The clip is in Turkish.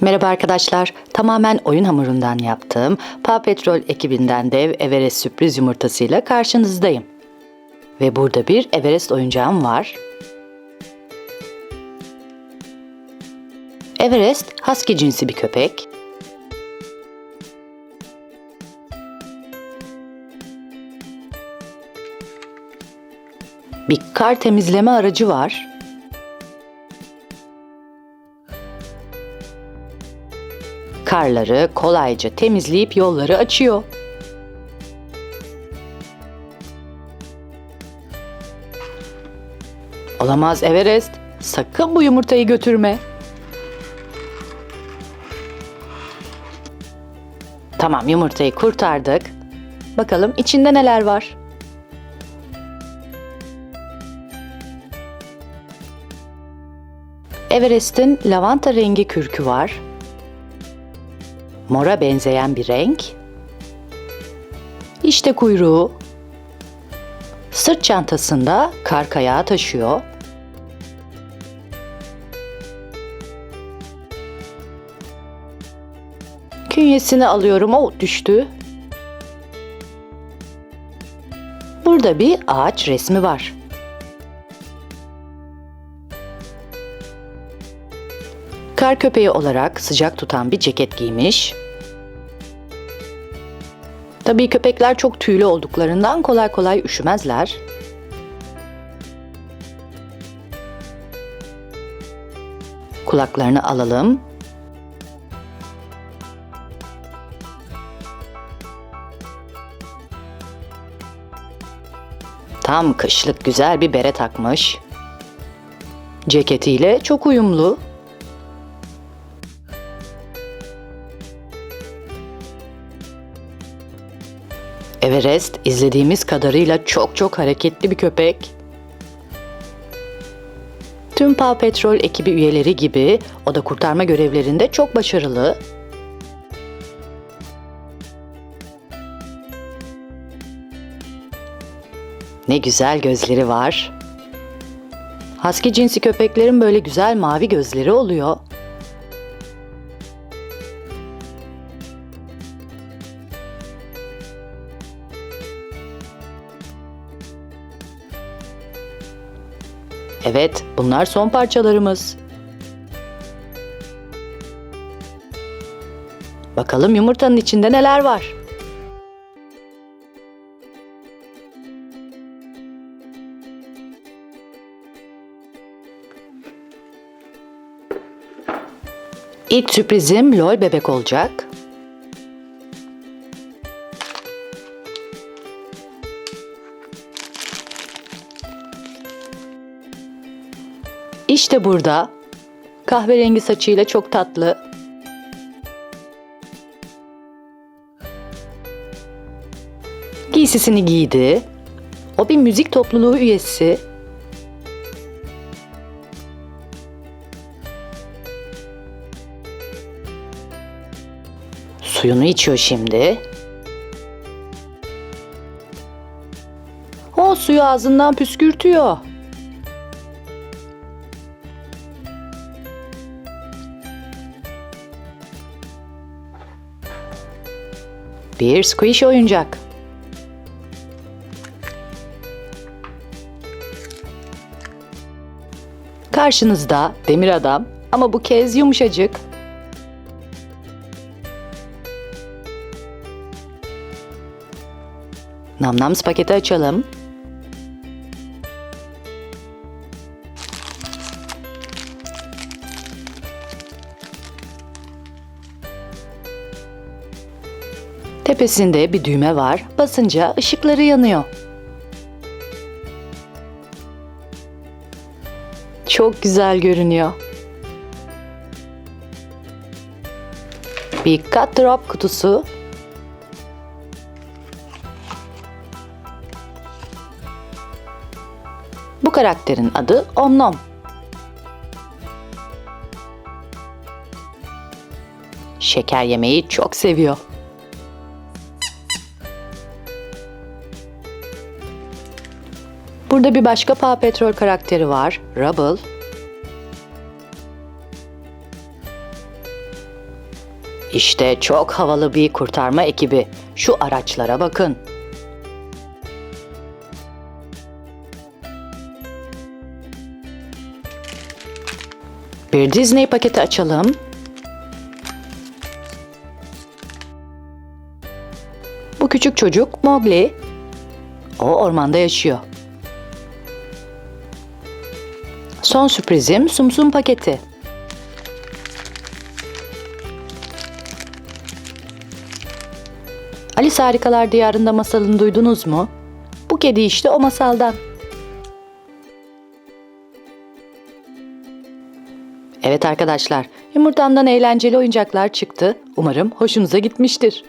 Merhaba arkadaşlar. Tamamen oyun hamurundan yaptığım Paw Patrol ekibinden dev Everest sürpriz yumurtasıyla karşınızdayım. Ve burada bir Everest oyuncağım var. Everest husky cinsi bir köpek. Bir kar temizleme aracı var. Karları kolayca temizleyip yolları açıyor. Olamaz Everest. Sakın bu yumurtayı götürme. Tamam yumurtayı kurtardık. Bakalım içinde neler var? Everest'in lavanta rengi kürkü var mora benzeyen bir renk. İşte kuyruğu. Sırt çantasında kar kayağı taşıyor. Künyesini alıyorum, o düştü. Burada bir ağaç resmi var. Kar köpeği olarak sıcak tutan bir ceket giymiş. Tabii köpekler çok tüylü olduklarından kolay kolay üşümezler. Kulaklarını alalım. Tam kışlık güzel bir bere takmış. Ceketiyle çok uyumlu. Everest izlediğimiz kadarıyla çok çok hareketli bir köpek. Tüm Paw Patrol ekibi üyeleri gibi o da kurtarma görevlerinde çok başarılı. Ne güzel gözleri var. Husky cinsi köpeklerin böyle güzel mavi gözleri oluyor. Evet, bunlar son parçalarımız. Bakalım yumurtanın içinde neler var? İlk sürprizim lol bebek olacak. İşte burada. Kahverengi saçıyla çok tatlı. Giysisini giydi. O bir müzik topluluğu üyesi. Suyunu içiyor şimdi. O suyu ağzından püskürtüyor. Bir squish oyuncak. Karşınızda demir adam ama bu kez yumuşacık. Namnams paketi açalım. Tepesinde bir düğme var. Basınca ışıkları yanıyor. Çok güzel görünüyor. Bir cut drop kutusu. Bu karakterin adı Omnom. Şeker yemeyi çok seviyor. Burada bir başka Paw Patrol karakteri var. Rubble. İşte çok havalı bir kurtarma ekibi. Şu araçlara bakın. Bir Disney paketi açalım. Bu küçük çocuk Mowgli. O ormanda yaşıyor. Son sürprizim Sumsum paketi. Alice Harikalar Diyarında masalını duydunuz mu? Bu kedi işte o masaldan. Evet arkadaşlar, yumurtamdan eğlenceli oyuncaklar çıktı. Umarım hoşunuza gitmiştir.